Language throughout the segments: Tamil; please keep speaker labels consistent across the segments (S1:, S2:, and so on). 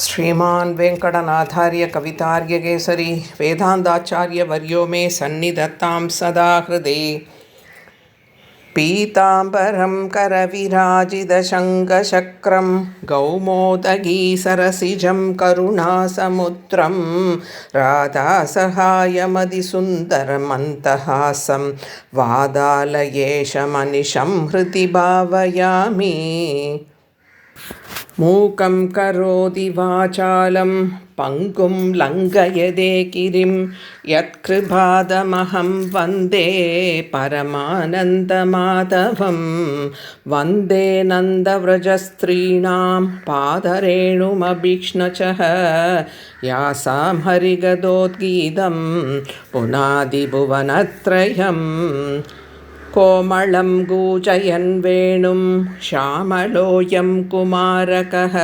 S1: श्रीमान् वेङ्कटनाथार्य कवितार्यकेसरी वेदान्ताचार्यवर्यो मे सन्निधत्तां सदा हृदि पीताम्बरं करविराजितशङ्खचक्रं गौमोदगीसरसिजं करुणासमुद्रं राधासहायमदिसुन्दरमन्तहासं वादालयेशमनिशं हृदि भावयामि मूकं करोति वाचालं पङ्गुं लङ्घयदे गिरिं यत्कृपादमहं वन्दे परमानन्दमाधवं। वन्दे नन्दव्रजस्त्रीणां पादरेणुमभीक्ष्णचः यासां हरिगदोद्गीतं पुनादिभुवनत्रयम् कोमलं गूजयन् वेणुं श्यामलोऽयं कुमारकः।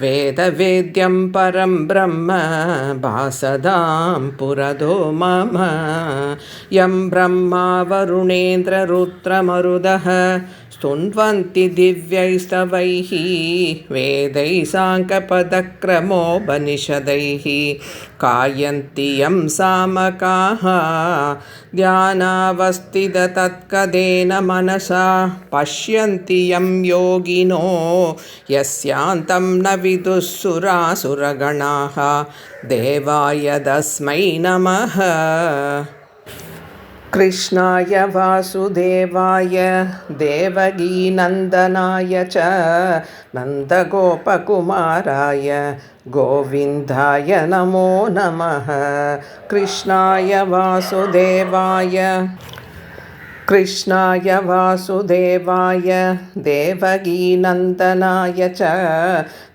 S1: वेदवेद्यं परं ब्रह्म भासदां पुरदो मम। यं ब्रह्मा वरुणेन्द्ररुद्रमरुदः स्तुन्वन्ति दिव्यैस्तवैः वेदैः साङ्कपदक्रमोपनिषदैः कायन्ति यं सामकाः ध्यानावस्थिततत्कदेन मनसा पश्यन्ति यं योगिनो यस्यान्तं न विदुः सुरासुरगणाः देवाय तस्मै नमः कृष्णाय वासुदेवाय देवगीनन्दनाय च नन्दगोपकुमाराय गोविन्दाय नमो नमः। कृष्णाय वासुदेवाय कृष्णाय वासुदेवाय देवगीनन्दनाय च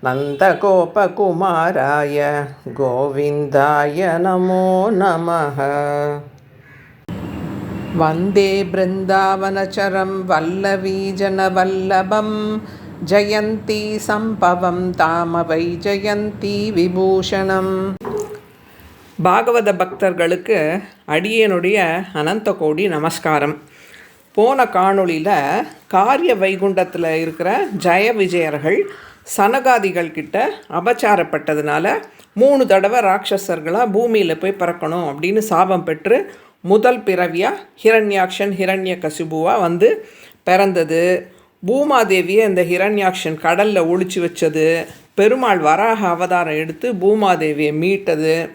S1: नन्दगोपकुमाराय गोविन्दाय नमो नमः वन्दे बृन्दावनचरं वल्लवीजनवल्लभं ஜெயந்தி சம்பவம் தாமவை ஜெயந்தி விபூஷணம் பாகவத பக்தர்களுக்கு அடியனுடைய அனந்த கோடி நமஸ்காரம் போன காணொளியில் காரிய வைகுண்டத்தில் இருக்கிற ஜெய விஜயர்கள் சனகாதிகள் கிட்ட அபச்சாரப்பட்டதுனால மூணு தடவை ராட்சஸர்களாக பூமியில் போய் பிறக்கணும் அப்படின்னு சாபம் பெற்று முதல் பிறவியாக ஹிரண்யாக்ஷன் ஹிரண்ய கசிபுவாக வந்து பிறந்தது. பூமாதேவியை இந்த ஹிரண்யாக்ஷன் கடலில் ஒழிச்சு வச்சது. பெருமாள் வராக அவதாரம் எடுத்து பூமாதேவியை மீட்டது.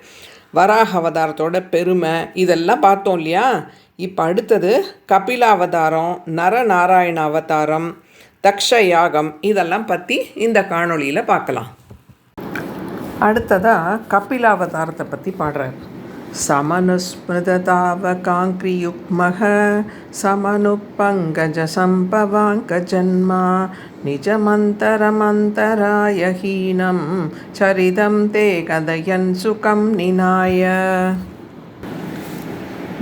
S1: வராக அவதாரத்தோட பெருமை. இதெல்லாம் பார்த்தோம் இல்லையா? இப்போ அடுத்தது கபிலாவதாரம் நரநாராயண அவதாரம் தக்ஷ யாகம் இதெல்லாம் பற்றி இந்த காணொளியில் பார்க்கலாம். அடுத்ததாக கபிலாவதாரத்தை பற்றி பாடுறார். समनुस्मृततावकाङ्क्रियुग्मः समनुपङ्कजसम्भवाङ्कजन्मा निजमन्तरमन्तराय हीनं चरितं ते कथयन् सुखं निनाय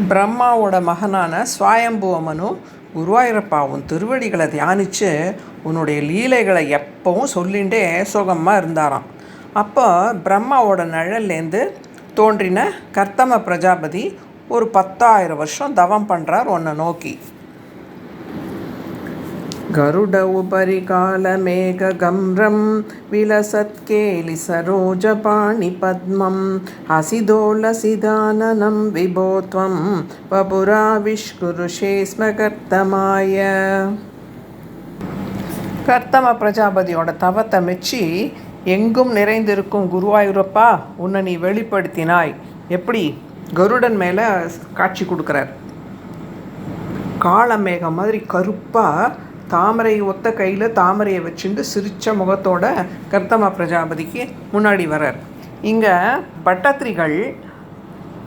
S1: பிரம்மாவோட மகனான சுவாயம்புவமனு குருவாயூரப்பா உன் திருவடிகளை தியானித்து உன்னுடைய லீலைகளை எப்பவும் சொல்லிகிட்டே சுகமாக இருந்தாராம் அப்போ பிரம்மாவோட நிழல்லேருந்து தோன்றின கர்த்தம பிரஜாபதி ஒரு பத்தாயிரம் வருஷம் தவம் பண்ணுறார் உன்னை நோக்கி. கருட உபரி காலமேககம்ரம் விலசத்கேலி சரோஜபாணி பத்மம் அசிதோலசிதானனம் விபோத்வம் வபுராவிஷ்குருஷே ஸ்ம கர்த்தமாய. கர்த்தம பிரஜாபதியோட தவத்தை மெச்சி எங்கும் நிறைந்திருக்கும் குருவாயூரப்பா உன்னை நீ வெளிப்படுத்தினாய். எப்படி? கருடன் மேலே காட்சி கொடுக்குறார். காளமேகம் மாதிரி கருப்பாக தாமரை ஒத்த கையில் தாமரையை வச்சுட்டு சிரித்த முகத்தோட கர்த்தமா பிரஜாபதிக்கு முன்னாடி வர்றார். இங்கே பட்டத்திரிகள்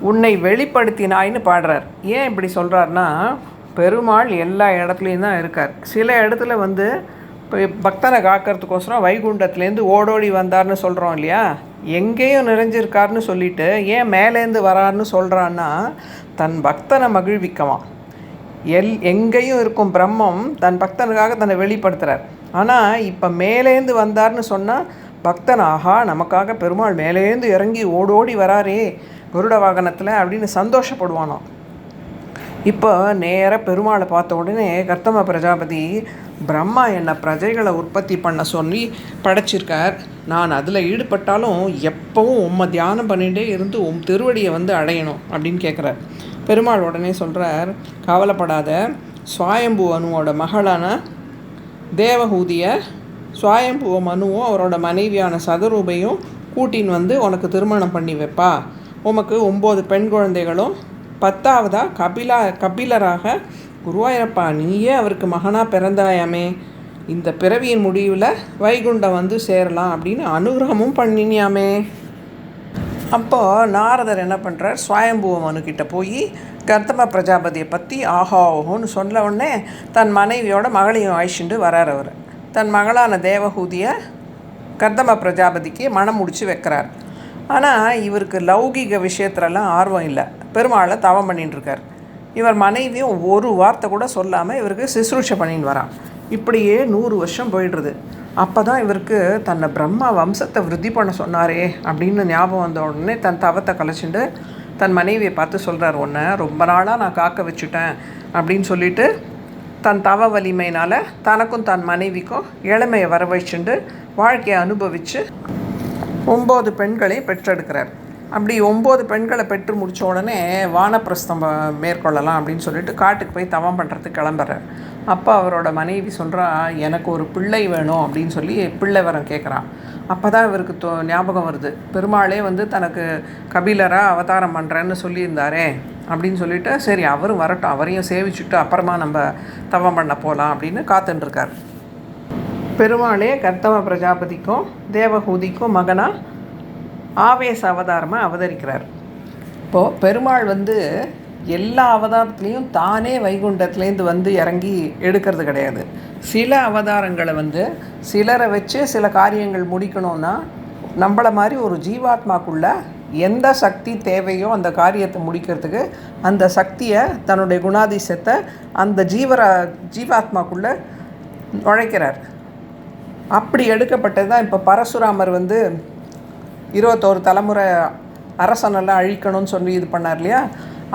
S1: உன்னை வெளிப்படுத்தினாய்னு பாடுறார். ஏன் இப்படி சொல்கிறாருன்னா பெருமாள் எல்லா இடத்துலையும் தான் இருக்கார். சில இடத்துல வந்து பக்தனை காக்கிறதுக்கோசரம் வைகுண்டத்துலேருந்து ஓடோடி வந்தார்னு சொல்கிறோம் இல்லையா? எங்கேயும் நிறைஞ்சிருக்காருன்னு சொல்லிட்டு ஏன் மேலேருந்து வராருன்னு சொல்கிறான்னா தன் பக்தனை மகிழ்விக்கவான். எல் எங்கேயும் இருக்கும் பிரம்மம் தன் பக்தனுக்காக தன்னை வெளிப்படுத்துகிறார் ஆனால் இப்போ மேலேருந்து வந்தார்னு சொன்னால் பக்தன் ஆஹா நமக்காக பெருமாள் மேலேருந்து இறங்கி ஓடோடி வராரே கருட வாகனத்தில் அப்படின்னு சந்தோஷப்படுவானோ இப்போ நேராக பெருமாளை பார்த்த உடனே கர்த்தம பிரஜாபதி பிரம்மா என்னை பிரஜைகளை உற்பத்தி பண்ண சொல்லி படைச்சிருக்கார். நான் அதில் ஈடுபட்டாலும் எப்போவும் உம்மை தியானம் பண்ணிகிட்டே இருந்து உம் திருவடியை வந்து அடையணும் அப்படின்னு கேட்குறார் பெருமாள் உடனே சொல்கிறார் கவலைப்படாத சுவாயம்பு அனுவோட மகளான தேவஹூதிய சுவாயம்பு மனுவும் அவரோட மனைவியான சதரூபையும் கூட்டின்னு வந்து உனக்கு திருமணம் பண்ணி வைப்பா. உமக்கு ஒம்பது பெண் குழந்தைகளும் பத்தாவதாக கபிலா கபிலராக குருவாயிரப்பா நீயே அவருக்கு மகனாக பிறந்தாயாமே. இந்த பிறவியின் முடிவில் வைகுண்டம் வந்து சேரலாம் அப்படின்னு அனுகிரகமும் பண்ணினியாமே. அப்போது நாரதர் என்ன பண்ணுறார் சுவயம்புவ மனுக்கிட்ட போய் கர்த்தம பிரஜாபதியை பற்றி ஆஹா ஓஹோன்னு சொன்ன உடனே தன் மனைவியோட மகளையும் அழிச்சுட்டு வரார் அவர். தன் மகளான தேவகூதியை கர்தம பிரஜாபதிக்கு மனம் முடிச்சு வைக்கிறார். ஆனால் இவருக்கு லௌகிக விஷயத்துலலாம் ஆர்வம் இல்லை. பெருமாளை தவம் பண்ணிட்டுருக்கார் இருக்கார். இவர் மனைவியும் ஒரு வார்த்தை கூட சொல்லாமல் இவருக்கு சிசுரூஷை பண்ணின்னு வரான். இப்படியே நூறு வருஷம் போயிடுறது. அப்போ தான் இவருக்கு தன்னை பிரம்மா வம்சத்தை விருத்தி பண்ண சொன்னாரே அப்படின்னு ஞாபகம் வந்த உடனே தன் தவத்தை கலைச்சிட்டு தன் மனைவியை பார்த்து சொல்கிறார் ஒன்று ரொம்ப நாளாக நான் காக்க வச்சுட்டேன் அப்படின்னு சொல்லிட்டு தன் தவ வலிமையினால் தனக்கும் தன் மனைவிக்கும் இளமையை வரவழைச்சுண்டு வாழ்க்கையை அனுபவித்து ஒம்பது பெண்களை பெற்றெடுக்கிறார். அப்படி ஒம்பது பெண்களை பெற்று முடித்த உடனே வானப்பிரஸ்தம் மேற்கொள்ளலாம் அப்படின்னு சொல்லிட்டு காட்டுக்கு போய் தவம் பண்ணுறதுக்கு கிளம்புறார். அப்போ அவரோட மனைவி சொல்கிறா எனக்கு ஒரு பிள்ளை வேணும் அப்படின்னு சொல்லி பிள்ளை வரம் கேட்குறான் அப்போ தான் இவருக்கு தோ ஞாபகம் வருது. பெருமாளே வந்து தனக்கு கபிலராக அவதாரம் பண்ணுறேன்னு சொல்லியிருந்தாரே அப்படின்னு சொல்லிட்டு சரி அவரும் வரட்டும். அவரையும் சேவிச்சுட்டு அப்புறமா நம்ம தவம் பண்ண போகலாம் அப்படின்னு காத்துட்டுருக்கார் பெருமாளே கர்த்தவ பிரஜாபதிக்கும் தேவஹூதிக்கும் மகனாக ஆவேச அவதாரமாக அவதரிக்கிறார். இப்போது பெருமாள் வந்து எல்லா அவதாரத்துலேயும் தானே வைகுண்டத்துலேருந்து வந்து இறங்கி எடுக்கிறது கிடையாது. சில அவதாரங்களை வந்து சிலரை வச்சு சில காரியங்கள் முடிக்கணும்னா நம்மளை மாதிரி ஒரு ஜீவாத்மாக்குள்ள எந்த சக்தி தேவையோ அந்த காரியத்தை முடிக்கிறதுக்கு அந்த சக்தியை தன்னுடைய குணாதிசயத்தை அந்த ஜீவர ஜீவாத்மாக்குள்ளே நுழைக்கிறார். அப்படி எடுக்கப்பட்டது தான் இப்போ பரசுராமர் வந்து இருபத்தோரு தலைமுறை அரசனெல்லாம் அழிக்கணும்னு சொல்லி இது பண்ணார் இல்லையா?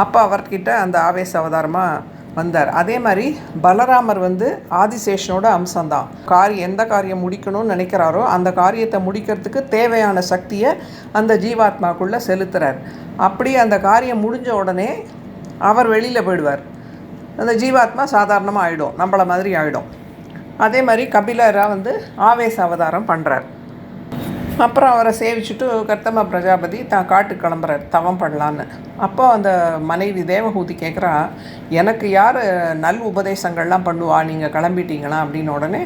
S1: அப்போ அவர்கிட்ட அந்த ஆவேச அவதாரமாக வந்தார். அதே மாதிரி பலராமர் வந்து ஆதிசேஷனோட அம்சம்தான். காரியம் எந்த காரியம் முடிக்கணும்னு நினைக்கிறாரோ அந்த காரியத்தை முடிக்கிறதுக்கு தேவையான சக்தியை அந்த ஜீவாத்மாக்குள்ளே செலுத்துகிறார் அப்படி அந்த காரியம் முடிஞ்ச உடனே அவர் வெளியில் போயிடுவார். அந்த ஜீவாத்மா சாதாரணமாக ஆகிடும் நம்மள மாதிரி ஆகிடும் அதே மாதிரி கபிலராக வந்து ஆவேச அவதாரம் பண்ணுறார் அப்புறம் அவரை சேவிச்சுட்டு கர்த்தம பிரஜாபதி தான் காட்டுக்கு கிளம்புறாரு. தவம் பண்ணலான்னு. அப்போ அந்த மனைவி தேவகூதி கேட்குறா எனக்கு யார் நல் உபதேசங்கள்லாம் பண்ணுவா? நீங்கள் கிளம்பிட்டீங்களா? அப்படின்னு உடனே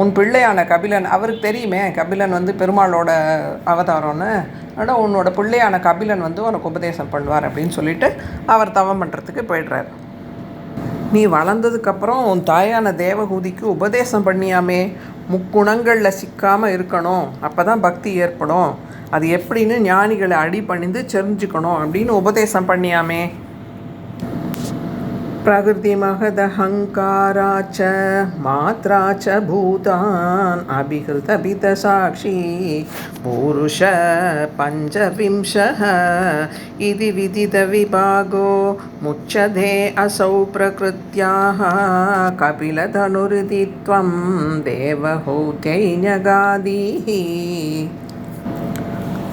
S1: உன் பிள்ளையான கபிலன் அவருக்கு தெரியுமே கபிலன் வந்து பெருமாளோட அவதாரம்னு. ஆனால் உன்னோட பிள்ளையான கபிலன் வந்து உனக்கு உபதேசம் பண்ணுவார் அப்படின்னு சொல்லிட்டு அவர் தவம் பண்ணுறதுக்கு போயிடுறாரு. நீ வளர்ந்ததுக்கப்புறம் உன் தாயான தேவகூதிக்கு உபதேசம் பண்ணியாமே. முக்குணங்களில் சிக்காமல் இருக்கணும். அப்போ தான் பக்தி ஏற்படும். அது எப்படின்னு ஞானிகளை அடி பணிந்து தெரிஞ்சுக்கணும் அப்படின்னு உபதேசம் பண்ணியாமே. प्रकृतिमहदहङ्काराच मात्रा च भूतान् अभिहृतभितसाक्षी पुरुष पञ्चविंशः इति विदितविभागो मुच्यते असौ प्रकृत्याः कपिलधनुरिति त्वं देवहूत्यै ஞகாதீः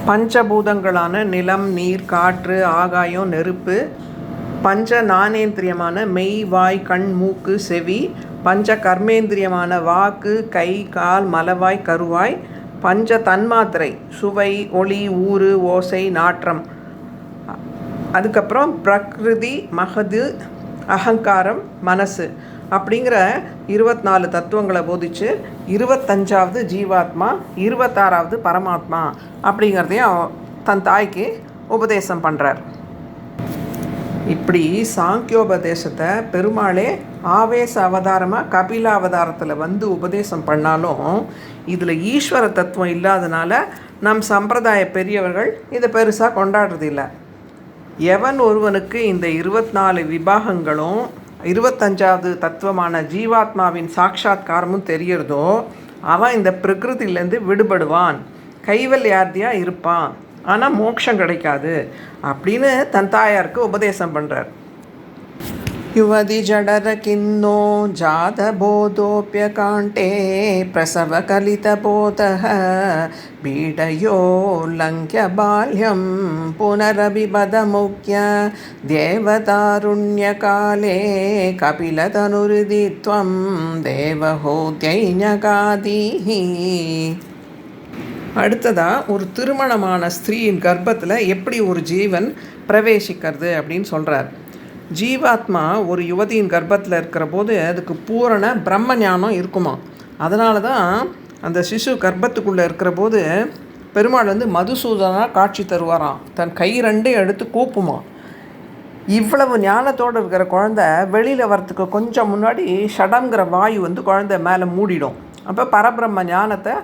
S1: பஞ்சபூதங்களான நிலம் நீர் காற்று ஆகாயம் நெருப்பு பஞ்ச நாணேந்திரியமான மெய் வாய் கண் மூக்கு செவி பஞ்ச கர்மேந்திரியமான வாக்கு கை கால் மலவாய் கருவாய் பஞ்ச தன்மாத்திரை சுவை ஒளி ஊறு ஓசை நாற்றம். அதுக்கப்புறம் பிரகிருதி மகது அகங்காரம் மனசு அப்படிங்கிற இருபத்தி நாலு தத்துவங்களை போதிச்சு இருபத்தஞ்சாவது ஜீவாத்மா இருபத்தாறாவது பரமாத்மா அப்படிங்கிறதையும் தன் தாய்க்கு உபதேசம் பண்ணுறார் இப்படி சாங்கியோபதேசத்தை பெருமாளே ஆவேச அவதாரமாக கபில அவதாரத்தில் வந்து உபதேசம் பண்ணாலும் இதில் ஈஸ்வர தத்துவம் இல்லாதனால நம் சம்பிரதாய பெரியவர்கள் இதை பெருசாக கொண்டாடுறதில்ல. எவன் ஒருவனுக்கு இந்த இருபத்தி நாலு விபாகங்களும் இருபத்தஞ்சாவது தத்துவமான ஜீவாத்மாவின் சாட்சாத்காரமும் தெரியறதோ அவன் இந்த பிரகிருதியிலேருந்து விடுபடுவான். கைவல்யார்த்தியாக இருப்பான். ஆனால் மோட்சம் கிடைக்காது அப்படின்னு தன் தாயாருக்கு உபதேசம் பண்ணுறார் யுவதி ஜடர கிண்ணோ ஜாத போதோப்பியகாண்டே பிரசவ கலித போதக பீடயோ லங்கிய பால்யம் முக்கிய தேவதாருண்ய கபிலதனுருதி துவம் தேவஹோத்யைஞகாதீஹி அடுத்ததாக ஒரு திருமணமான ஸ்திரீயின் கர்ப்பத்தில் எப்படி ஒரு ஜீவன் பிரவேசிக்கிறது அப்படின்னு சொல்கிறார் ஜீவாத்மா ஒரு யுவதியின் கர்ப்பத்தில் இருக்கிற போது அதுக்கு பூரண பிரம்ம ஞானம் இருக்குமா? அதனால தான் அந்த சிசு கர்ப்பத்துக்குள்ளே இருக்கிற போது பெருமாள் வந்து மதுசூதனாக காட்சி தருவாராம். தன் கை ரெண்டையும் எடுத்து கூப்புமா. இவ்வளவு ஞானத்தோடு இருக்கிற குழந்த வெளியில் வரத்துக்கு கொஞ்சம் முன்னாடி ஷடங்கிற வாயு வந்து குழந்தை மேலே மூடிடும். அப்போ பரபிரம்ம ஞானத்தை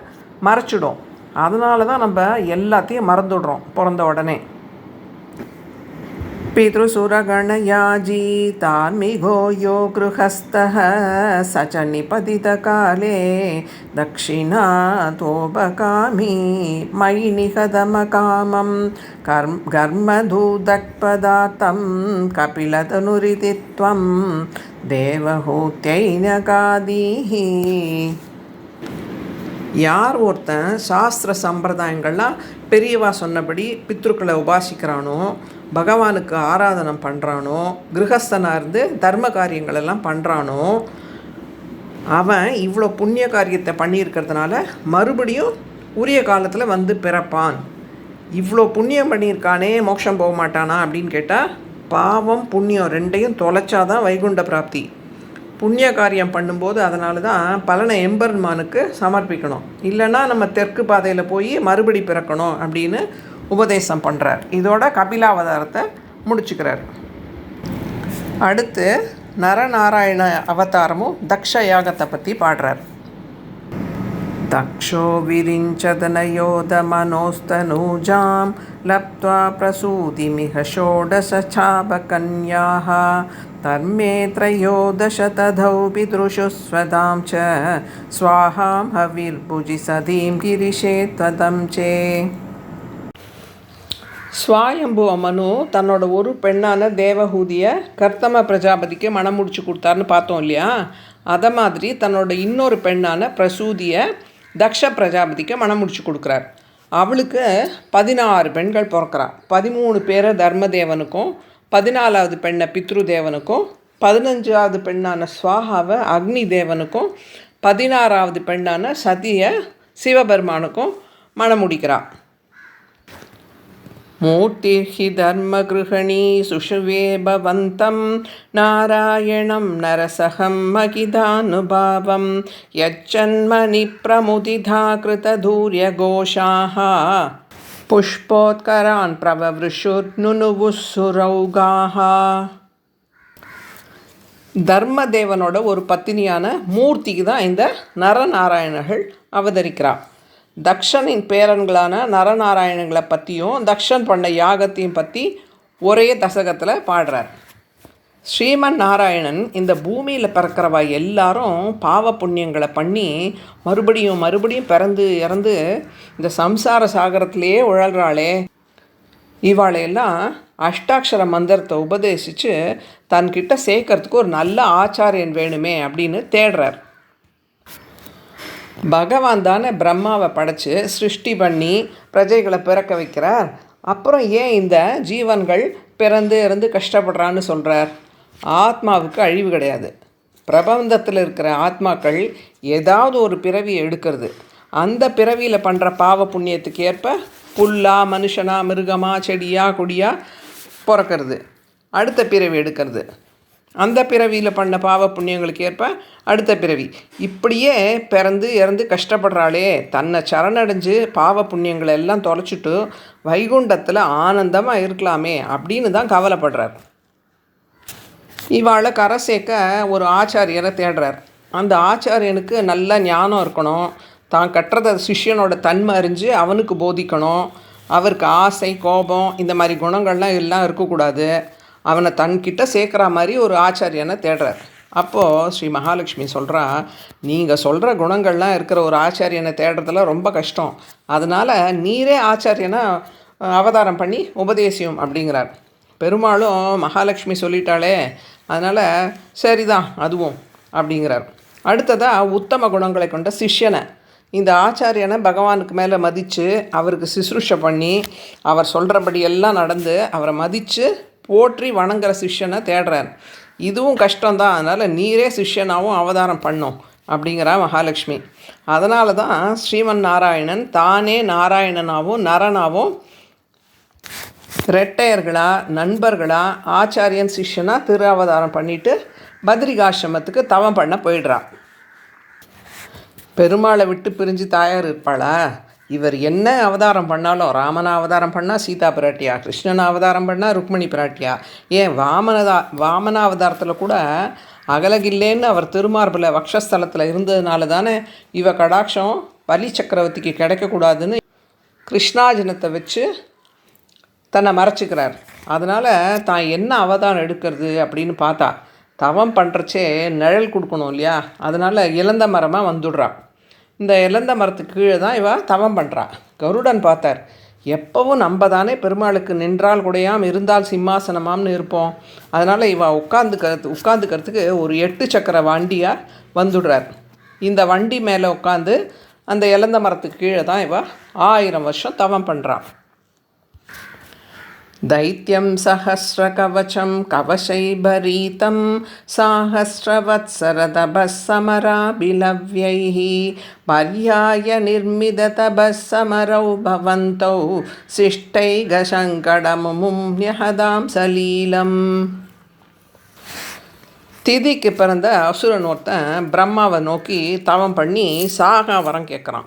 S1: மறைச்சிடும். அதனால தான் நம்ம எல்லாத்தையும் மறந்துடுறோம் பிறந்த உடனே पितृसुरगणयाजी तार्मिघो यो गृहस्थः स च निपतितकाले दक्षिणातोपकामी मयि निहतमकामं कर्म कर्मधूदक्पदार्थं कपिलतनुरिति त्वं தேவஹூத்தியைனகாதீஹ யார் ஒருத்தன் சாஸ்திர சம்பிரதாயங்கள்லாம் பெரியவா சொன்னபடி பித்ருக்களை உபாசிக்கிறானோ பகவானுக்கு ஆராதனம் பண்ணுறானோ கிரகஸ்தனாக இருந்து தர்ம காரியங்களெல்லாம் பண்ணுறானோ அவன் இவ்வளோ புண்ணிய காரியத்தை பண்ணியிருக்கிறதுனால மறுபடியும் உரிய காலத்தில் வந்து பிறப்பான். இவ்வளோ புண்ணியம் பண்ணியிருக்கானே மோட்சம் போக மாட்டானா அப்படின்னு கேட்டால் பாவம் புண்ணியம் ரெண்டையும் தொலைச்சாதான் வைகுண்ட பிராப்தி. புண்ணிய காரியம் பண்ணும்போது அதனால தான் பலனை எம்பெருமானுக்கு சமர்ப்பிக்கணும் இல்லைன்னா நம்ம தெற்கு பாதையில் போய் மறுபடி பிறக்கணும் அப்படின்னு உபதேசம் பண்ணுறார் இதோட கபிலாவதாரத்தை முடிச்சுக்கிறார் அடுத்து நரநாராயண அவதாரமும் தக்ஷ யாகத்தை பற்றி பாடுறார் दक्षो विरिञ्चदनयोदमनोस्तनूजां लप्त्वा प्रसूतिमिह षोडशचापकन्याः धर्मे त्रयोदश तधौ पितृषु स्वदां च स्वाहां हविर्भुजि सदीं गिरिशे त्वदं चे ஸ்வாயம்புவ மனு தன்னோட ஒரு பெண்ணான தேவஹூதியை கர்த்தம பிரஜாபதிக்கு மனம் முடிச்சு கொடுத்தாருன்னு பார்த்தோம் இல்லையா அதை மாதிரி தன்னோட இன்னொரு பெண்ணான பிரசூதியை தக்ஷ பிரஜாபதிக்கு மனம் முடிச்சு கொடுக்குறார் அவளுக்கு பதினாறு பெண்கள் பிறக்கிறா பதிமூணு பேரை தர்மதேவனுக்கும் பதினாலாவது பெண்ணை பித்ரு தேவனுக்கும் பதினஞ்சாவது பெண்ணான சுவாகாவை அக்னி தேவனுக்கும் பதினாறாவது பெண்ணான சதியை சிவபெருமானுக்கும் மணமுடிக்கிறான். மூர்த்திர்ஹி தர்ம கிருஹணி சுஷுவே பவந்தம் நாராயணம் நரசகம் மகிதானுபாவம் யச்சன்மனி பிரமுதிதா கிருததூரியகோஷாக पुष्पोत्करान् प्रववृषुर्नुनुवुः सुरौगाः தர்மதேவனோட ஒரு பத்தினியான மூர்த்திக்கு தான் இந்த நரநாராயணர்கள் அவதரிக்கிறார் தக்ஷனின் பேரன்களான நரநாராயணங்களை பற்றியும் தக்ஷன் பண்ண யாகத்தையும் பற்றி ஒரே தசகத்தில் பாடுறார் ஸ்ரீமன் நாராயணன் இந்த பூமியில் பிறக்கிறவா எல்லாரும் பாவ புண்ணியங்களை பண்ணி மறுபடியும் மறுபடியும் பிறந்து இறந்து இந்த சம்சார சாகரத்திலேயே உழல்றாளே. இவாளையெல்லாம் அஷ்டாட்சர மந்திரத்தை உபதேசித்து தன்கிட்ட சேர்க்கறதுக்கு ஒரு நல்ல ஆச்சாரியன் வேணுமே அப்படின்னு தேடுறார். பகவான் தானே பிரம்மாவை படைச்சு சிருஷ்டி பண்ணி பிரஜைகளை பிறக்க வைக்கிறார். அப்புறம் ஏன் இந்த ஜீவன்கள் பிறந்து இறந்து கஷ்டப்படுறான்னு சொல்கிறார் ஆத்மாவுக்கு அழிவு கிடையாது. பிரபந்தத்தில் இருக்கிற ஆத்மாக்கள் ஏதாவது ஒரு பிறவி எடுக்கிறது. அந்த பிறவியில் பண்ணுற பாவ புண்ணியத்துக்கு ஏற்ப புல்லா மனுஷனா மிருகமா செடியா கொடியா பிறக்கிறது. அடுத்த பிறவி எடுக்கிறது. அந்த பிறவியில் பண்ண பாவ புண்ணியங்களுக்கு ஏற்ப அடுத்த பிறவி. இப்படியே பிறந்து இறந்து கஷ்டப்படுறாளே. தன்னை சரணடைஞ்சு பாவ புண்ணியங்களை எல்லாம் தொலைச்சிட்டு வைகுண்டத்தில் ஆனந்தமாக இருக்கலாமே அப்படின்னு தான் கவலைப்படுறார். இவாளை கரை சேர்க்க ஒரு ஆச்சாரியரை தேடுறார். அந்த ஆச்சாரியனுக்கு நல்ல ஞானம் இருக்கணும். தான் கட்டுறத சிஷ்யனோட தன்மை அறிஞ்சு அவனுக்கு போதிக்கணும். அவருக்கு ஆசை கோபம் இந்த மாதிரி குணங்கள்லாம் எல்லாம் இருக்கக்கூடாது. அவனை தன்கிட்ட சேர்க்குற மாதிரி ஒரு ஆச்சாரியனை தேடுறார். அப்போது ஸ்ரீ மகாலட்சுமி சொல்கிறா நீங்கள் சொல்கிற குணங்கள்லாம் இருக்கிற ஒரு ஆச்சாரியனை தேடுறதுல ரொம்ப கஷ்டம். அதனால் நீரே ஆச்சாரியனை அவதாரம் பண்ணி உபதேசியம் அப்படிங்கிறார். பெருமாளும் மகாலட்சுமி சொல்லிட்டாளே அதனால் சரிதான் அதுவும் அப்படிங்கிறார். அடுத்ததாக உத்தம குணங்களை கொண்ட சிஷ்யனை. இந்த ஆச்சாரியனை பகவானுக்கு மேலே மதித்து அவருக்கு சிசுருஷை பண்ணி அவர் சொல்கிறபடி எல்லாம் நடந்து அவரை மதித்து போற்றி வணங்குற சிஷ்யனை தேடுறார். இதுவும் கஷ்டம்தான் அதனால் நீரே சிஷ்யனாகவும் அவதாரம் பண்ணும் அப்படிங்கிறா மகாலட்சுமி. அதனால தான் ஸ்ரீமன் நாராயணன் தானே நாராயணனாகவும் நரனாகவும் ரெட்டையர்களா நண்பர்களா ஆச்சாரியன் சிஷ்யனா திரு அவதாரம் பண்ணிவிட்டு பத்ரிகாசிரமத்துக்கு தவம் பண்ண போயிடுறா பெருமாளை விட்டு பிரிஞ்சு தாயார் இருப்பாளா? இவர் என்ன அவதாரம் பண்ணாலும் ராமன அவதாரம் பண்ணால் சீதா பிராட்டியா கிருஷ்ணன் அவதாரம் பண்ணால் ருக்மணி பிராட்டியா? ஏன் வாமனதா வாமன அவதாரத்தில் கூட அகலகில்லேன்னு அவர் திருமார்பில் வக்ஷஸ்தலத்தில் இருந்ததுனால தானே இவ கடாட்சம் பலி சக்கரவர்த்திக்கு கிடைக்கக்கூடாதுன்னு கிருஷ்ணாஜனத்தை வச்சு தன்னை மறைச்சிக்கிறார். அதனால் தான் என்ன அவதாரம் எடுக்கிறது அப்படின்னு பார்த்தா தவம் பண்ணுறச்சே நிழல் கொடுக்கணும் இல்லையா? அதனால் இழந்த மரமாக வந்துடுறா. இந்த இழந்த மரத்துக்கு கீழே தான் இவ தவம் பண்ணுறா கருடன் பார்த்தார் எப்பவும் நம்ம தானே பெருமாளுக்கு நின்றால் குடையாம் இருந்தால் சிம்மாசனமாம்னு இருப்போம். அதனால் இவ உட்காந்துக்கிறது உட்காந்துக்கிறதுக்கு ஒரு எட்டு சக்கர வண்டியாக வந்துடுறார். இந்த வண்டி மேலே உட்காந்து அந்த இழந்த மரத்துக்கு கீழே தான் இவ ஆயிரம் வருஷம் தவம் பண்ணுறான் दैत्यं सहस्रकवचं कवशैभरीतं साहस्रवत्सरतपः समराभिलव्यैः पर्याय निर्मिततपः समरौ भवन्तौ शिष्टैगशङ्कडमुमुं न्यहदां सलीलम् திதிக்கு பிறந்த அசுரன் ஒருத்தன் பிரம்மாவை நோக்கி தவம் பண்ணி சாகா வரம் கேட்குறான்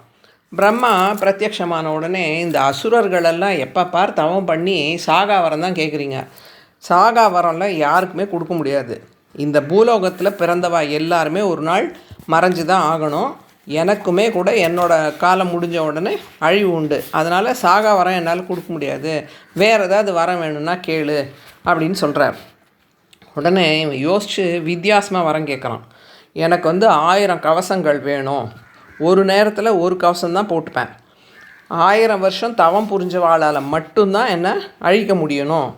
S1: பிரம்மா பிரத்யக்ஷமான உடனே இந்த அசுரர்களெல்லாம் எப்போ பார்த்து தவம் பண்ணி சாகா வரம் தான் கேட்குறீங்க சாகா வரம்லாம் யாருக்குமே கொடுக்க முடியாது. இந்த பூலோகத்தில் பிறந்தவா எல்லாருமே ஒரு நாள் மறைஞ்சு தான் ஆகணும். எனக்குமே கூட என்னோட காலம் முடிஞ்ச உடனே அழிவு உண்டு. அதனால் சாகா வரம் என்னால் கொடுக்க முடியாது. வேறு ஏதாவது வரம் வேணும்னா கேளு அப்படின்னு சொல்கிறார் உடனே இவன் யோசித்து வித்தியாசமாக வரம் கேட்குறான் எனக்கு வந்து ஆயிரம் கவசங்கள் வேணும். ஒரு நேரத்தில் ஒரு கவசம் தான் போட்டுப்பேன். ஆயிரம் வருஷம் தவம் புரிஞ்ச வாழால் மட்டும்தான் என்னை அழிக்க முடியணும்.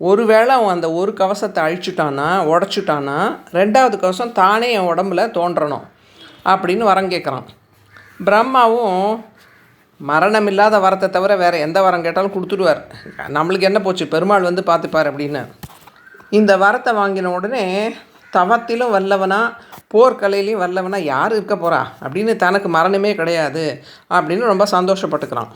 S1: ஒருவேளை அவன் அந்த ஒரு கவசத்தை அழிச்சுட்டானா உடச்சிட்டானா ரெண்டாவது கவசம் தானே என் உடம்புல தோன்றணும் அப்படின்னு வரம் கேட்குறான் பிரம்மாவும் மரணம் இல்லாத வரத்தை தவிர வேறு எந்த வரம் கேட்டாலும் கொடுத்துடுவார். நம்மளுக்கு என்ன போச்சு? பெருமாள் வந்து பார்த்துப்பார் அப்படின்னு. இந்த வரத்தை வாங்கின உடனே தவத்திலும் வல்லவனாக போர்க்கலையிலையும் வல்லவனா யார் இருக்க போகிறா அப்படின்னு தனக்கு மரணமே கிடையாது அப்படின்னு ரொம்ப சந்தோஷப்பட்டுக்கிறான்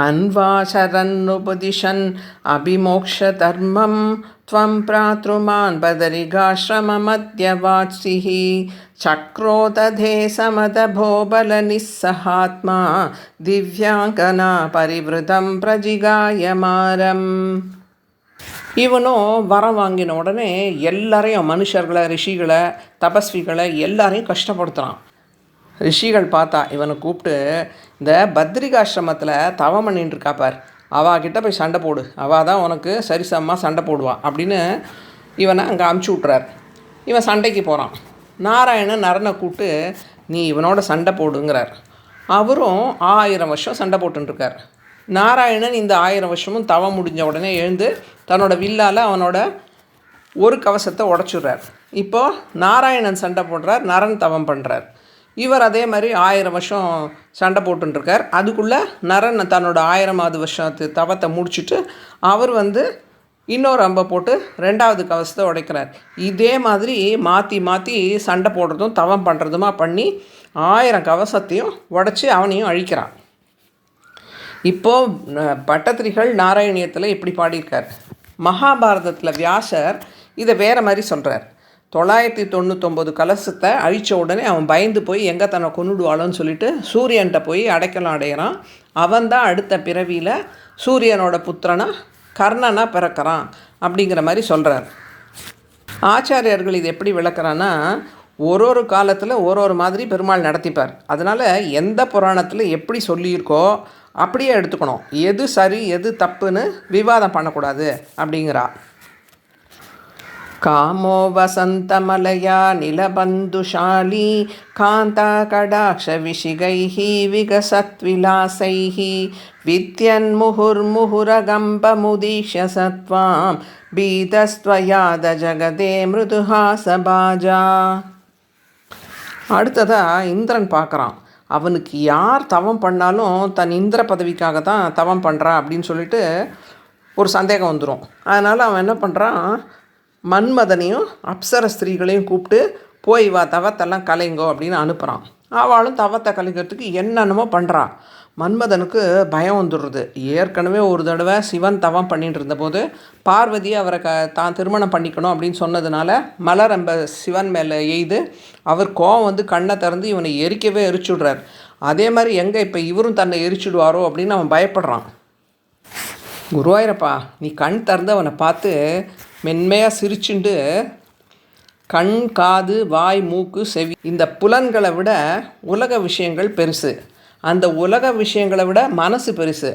S1: அன்வாசரன்னுபதிஷன் அபிமோக்ஷ தர்மம் त्वं प्रातृमान् बदरिगाश्रममध्यवात्सिः चक्रोदधे समदभोबलनिस्सहात्मा दिव्याङ्गना परिवृतं प्रजिगायमारम् இவனும் வரம் வாங்கின உடனே எல்லாரையும் மனுஷர்களை ரிஷிகளை தபஸ்விகளை எல்லாரையும் கஷ்டப்படுத்துகிறான் ரிஷிகள் பார்த்தா இவனை கூப்பிட்டு இந்த பத்ரிகாசிரமத்தில் தவம் பண்ணிட்டு இருக்கா பார் அவாகிட்ட போய் சண்டை போடு. அவள் தான் உனக்கு சரிசமமாக சண்டை போடுவா. அப்படின்னு இவனை அங்கே அமுச்சு விட்றார் இவன் சண்டைக்கு போகிறான் நாராயணன் நரனை கூப்பிட்டு நீ இவனோட சண்டை போடுங்கிறார். அவரும் ஆயிரம் வருஷம் சண்டை போட்டுருக்கார் நாராயணன் இந்த ஆயிரம் வருஷமும் தவம் முடிஞ்ச உடனே எழுந்து தன்னோட வில்லால் அவனோட ஒரு கவசத்தை உடச்சிடுறார். இப்போது நாராயணன் சண்டை போடுறார் நரன் தவம் பண்ணுறார் இவர் அதே மாதிரி ஆயிரம் வருஷம் சண்டை போட்டுருக்கார் அதுக்குள்ளே நரன் தன்னோட ஆயிரமாவது வருஷத்து தவத்தை முடிச்சுட்டு அவர் வந்து இன்னொரு அம்பை போட்டு ரெண்டாவது கவசத்தை உடைக்கிறார். இதே மாதிரி மாற்றி மாற்றி சண்டை போடுறதும் தவம் பண்ணுறதுமா பண்ணி ஆயிரம் கவசத்தையும் உடச்சி அவனையும் அழிக்கிறான். இப்போது பட்டத்திரிகள் நாராயணியத்தில் இப்படி பாடியிருக்கார். மகாபாரதத்தில் வியாசர் இதை வேறு மாதிரி சொல்கிறார் தொள்ளாயிரத்தி தொண்ணூத்தொம்பது கலசத்தை அழித்த உடனே அவன் பயந்து போய் எங்கே தன்னை கொண்டுடுவாளோன்னு சொல்லிட்டு சூரியன்கிட்ட போய் அடைக்கலம் அடையிறான். அவன் தான் அடுத்த பிறவியில் சூரியனோட புத்திரனாக கர்ணனாக பிறக்கிறான் அப்படிங்கிற மாதிரி சொல்கிறார் ஆச்சாரியர்கள் இது எப்படி விளக்குறான்னா ஒரு ஒரு காலத்தில் ஒரு ஒரு மாதிரி பெருமாள் நடத்திப்பார். அதனால் எந்த புராணத்தில் எப்படி சொல்லியிருக்கோ அப்படியே எடுத்துக்கணும் எது சரி எது தப்புன்னு விவாதம் பண்ணக்கூடாது அப்படிங்கிறா कामो वसन्तमलया निलबन्धुशाली कान्ताकडाक्षविशिगैः विकसत्विलासैः विद्यन्मुहुर्मुहुरगम्बमुदीक्ष्य स त्वां பீதஸ்துவயாத ஜகதே மிருதுஹாசபாஜா அடுத்ததா இந்திரன் பார்க்குறான் அவனுக்கு யார் தவம் பண்ணாலும் தன் இந்திர பதவிக்காக தான் தவம் பண்ணுறா அப்படின்னு சொல்லிட்டு ஒரு சந்தேகம் வந்துடும் அதனால் அவன் என்ன பண்ணுறான் மன்மதனையும் அப்சர ஸ்திரீகளையும் கூப்பிட்டு போய் வா தவத்தெல்லாம் கலைங்கோ அப்படின்னு அனுப்புகிறான் அவளும் தவத்தை கலைக்கிறதுக்கு என்னென்னமோ பண்ணுறான் மன்மதனுக்கு பயம் வந்துடுறது. ஏற்கனவே ஒரு தடவை சிவன் தவம் பண்ணிட்டு இருந்தபோது பார்வதி அவரை க தான் திருமணம் பண்ணிக்கணும் அப்படின்னு சொன்னதுனால மலர் நம்ம சிவன் மேலே எய்து அவர் கோவம் வந்து கண்ணை திறந்து இவனை எரிக்கவே எரிச்சுடுறார். அதே மாதிரி எங்கே இப்போ இவரும் தன்னை எரிச்சுடுவாரோ அப்படின்னு அவன் பயப்படுறான். குருவாயிரப்பா நீ கண் திறந்து அவனை பார்த்து மென்மையாக சிரிச்சுண்டு கண் காது வாய் மூக்கு செவி இந்த புலன்களை விட உலக விஷயங்கள் பெருசு. அந்த உலக விஷயங்களை விட மனசு பெருசு.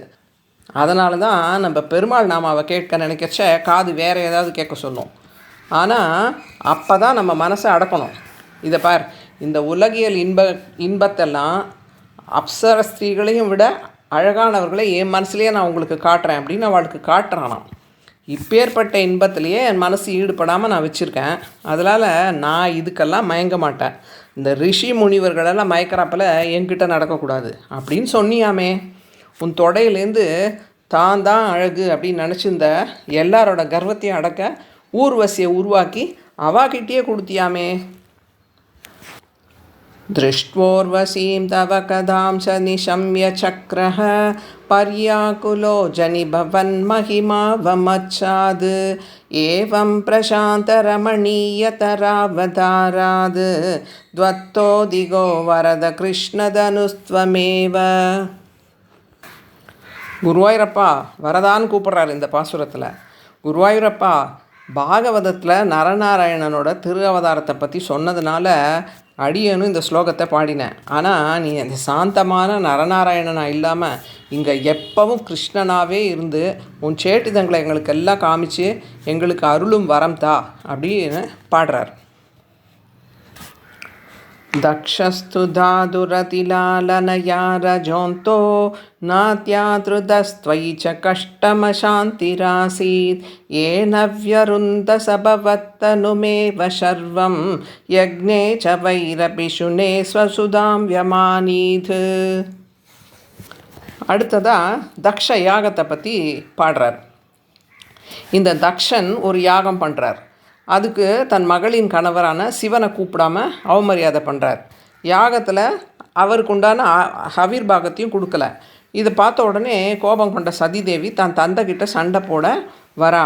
S1: அதனால தான் நம்ம பெருமாள் நாமாவை கேட்க நினைக்கிறச்ச காது வேறு ஏதாவது கேட்க சொன்னோம். ஆனால் அப்போ தான் நம்ம மனசை அடக்கணும். இதை பார் இந்த உலகியல் இன்ப இன்பத்தெல்லாம் அப்சர ஸ்திரீகளையும் விட அழகானவர்களை என் மனசுலேயே நான் உங்களுக்கு காட்டுறேன் அப்படின்னு அவளுக்கு காட்டுறானாம். இப்பேற்பட்ட இன்பத்திலேயே என் மனசு ஈடுபடாமல் நான் வச்சுருக்கேன். அதனால் நான் இதுக்கெல்லாம் மயங்க மாட்டேன். இந்த ரிஷி முனிவர்களெல்லாம் மயக்கிறப்பல என்கிட்ட நடக்கக்கூடாது அப்படின்னு சொன்னியாமே. உன் தொடையிலேருந்து தான் தான் அழகு அப்படின்னு நினச்சிருந்த எல்லாரோட கர்வத்தையும் அடக்க ஊர்வசியை உருவாக்கி அவாகிட்டே கொடுத்தியாமே. दृष्ट्वोर्वशीं तव कदांश निशम्य चक्रः पर्याकुलो जनिभवन्महिमावमच्छाद् एवं प्रशान्तरमणीयतरावताराद् द्वत्तो दिगो वरद कृष्णधनुस्त्वमेव குருவாயூரப்பா வரதான்னு கூப்பிட்றாரு இந்த பாசுரத்தில் குருவாயூரப்பா பாகவதத்தில் நரநாராயணனோட திரு அவதாரத்தை பற்றி சொன்னதுனால அடியனும் இந்த ஸ்லோகத்தை பாடினேன். ஆனால் நீ அந்த சாந்தமான நரநாராயணனாக இல்லாமல் இங்கே எப்பவும் கிருஷ்ணனாகவே இருந்து உன் சேட்டிதங்களை எங்களுக்கு எல்லாம் காமிச்சு எங்களுக்கு அருளும் வரம் தா அப்படின்னு பாடுறார். दक्षस्तु धातुरतिलालनया रजोऽन्तो नात्यादृतस्त्वयि च कष्टमशान्तिरासीत् येन व्यरुन्दसभवत्तनुमेव शर्वं यज्ञे च वैरपिशुने स्वसुधां व्यमानीत् அடுத்ததா தக்ஷ யாகத்தை பற்றி பாடுறார் இந்த தக்ஷன் ஒரு யாகம் பண்ணுறார் அதுக்கு தன் மகளின் கணவரான சிவனை கூப்பிடாம அவமரியாதை பண்ணுறார் யாகத்தில் அவருக்கு உண்டான ஹவிர்பாகத்தையும் கொடுக்கல. இதை பார்த்த உடனே கோபம் கொண்ட சதிதேவி தன் தந்தைக்கிட்ட சண்டை போட வரா.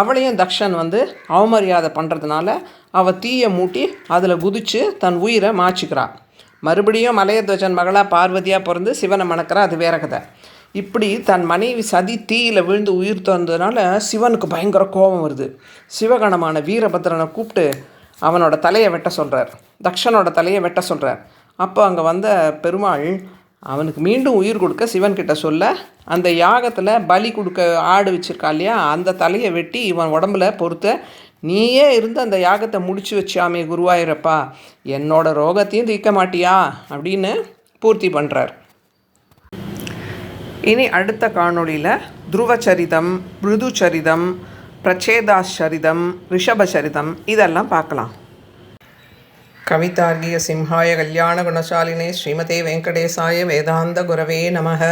S1: அவளையும் தக்ஷன் வந்து அவமரியாதை பண்ணுறதுனால அவள் தீயை மூட்டி அதில் குதித்து தன் உயிரை மாச்சிக்கிறாள் மறுபடியும் மலையத்வஜன் மகளாக பார்வதியாக பிறந்து சிவனை மணக்கிறா. அது வேற கதை. இப்படி தன் மனைவி சதி தீயில் விழுந்து உயிர் தந்ததுனால சிவனுக்கு பயங்கர கோபம் வருது. சிவகணமான வீரபத்ரனை கூப்பிட்டு அவனோட தலையை வெட்ட சொல்கிறார் தக்ஷனோட தலையை வெட்ட சொல்கிறார் அப்போ அங்கே வந்த பெருமாள் அவனுக்கு மீண்டும் உயிர் கொடுக்க சிவன்கிட்ட சொல்ல அந்த யாகத்தில் பலி கொடுக்க ஆடு வச்சுருக்கா இல்லையா அந்த தலையை வெட்டி இவன் உடம்புல பொறுத்த நீயே இருந்து அந்த யாகத்தை முடிச்சு வச்சாமே குருவாயிரப்பா என்னோட ரோகத்தையும் தீர்க்க மாட்டியா? அப்படின்னு பூர்த்தி பண்ணுறார் இனி அடுத்த காணொளியில் துருவச்சரிதம் மிருதுச்சரிதம் பிரச்சேதாச்சரிதம் ரிஷபச்சரிதம் இதெல்லாம் பார்க்கலாம். கவிதார்கிய சிம்ஹாய கல்யாண குணசாலினே ஸ்ரீமதே வெங்கடேசாய வேதாந்த குரவே நமக.